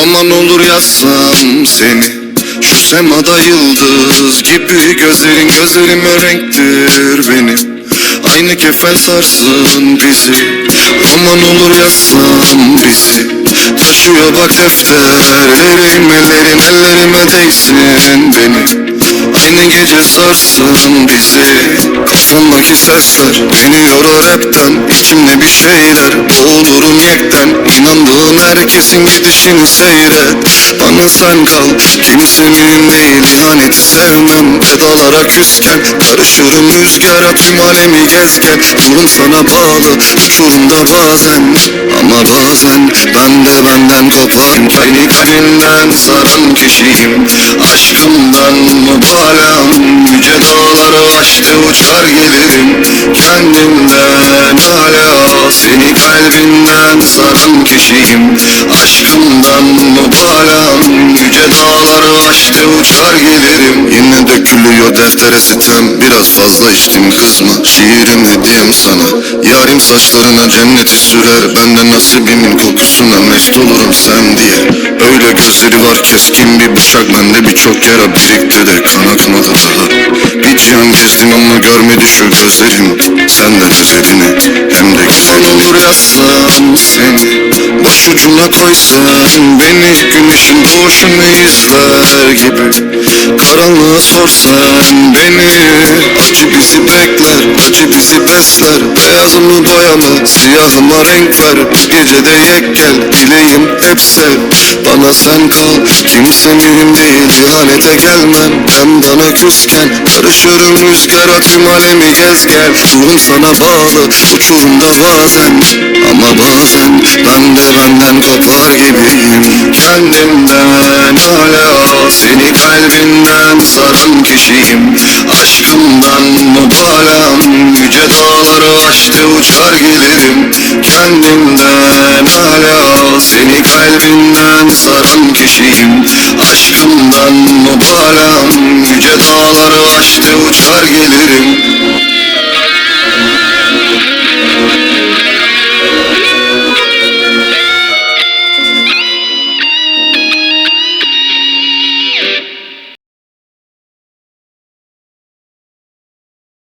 Roman olur yazsam seni Şu semada yıldız gibi Gözlerin gözlerime renktir benim Aynı kefen sarsın bizi Roman olur yazsam bizi. Taşıyor bak defterlerim Ellerin ellerime değsin benim Aynı gece sarsın bizi Kafamdaki sesler beni yorar hepten. İçimde bir şeyler boğulurum yekten İnandığın herkesin gidişini seyret sen kal kimse mühim değil İhaneti sevmem. Vedalara küsken Karışırım rüzgara. Tüm alemi gezken Yolum sana bağlı uçurumda bazen. Ama bazen ben de benden koparım Beni kalbinden saran kişiyim. Aşkımdan mübalağım Yüce dağları aştı uçar gelirim Kendimden hala Seni kalbinden saran kişiyim. Aşkımdan mübalağım Aştı uçar gelirim Yine dökülüyor deftere sitem Biraz fazla içtim kızma. Şiirim hediyem sana Yarim saçlarına cenneti sürer. Benden nasibimin kokusuna mest olurum sen diye. Öyle gözleri var keskin bir bıçak Bende birçok yara birikti de kan akmadı daha Bir can gezdim ama görmedi şu gözlerim Senden özelini hem de güzelini olur yazsam seni Başucuna koysan beni Güneşin doğuşunu izler gibi. Karanlığa sorsan beni Acı bizi bekler, acı bizi besler. Beyazı mı boya mı, siyahı mı renk ver. Gecede yek gel, dileğim hep sev. Bana sen kal, kimse mühim değil İhanete gelmem, ben bana küsken Karışırım rüzgara tüm alemi gez gel. Ruhum sana bağlı, uçurumda bazen. Ama bazen seni kalbinden saran kişiyim Aşkımdan mübalağım. Yüce dağları aştı uçar gelirim Kendimden hala seni kalbinden saran kişiyim Aşkımdan mübalağım. Yüce dağları aştı uçar gelirim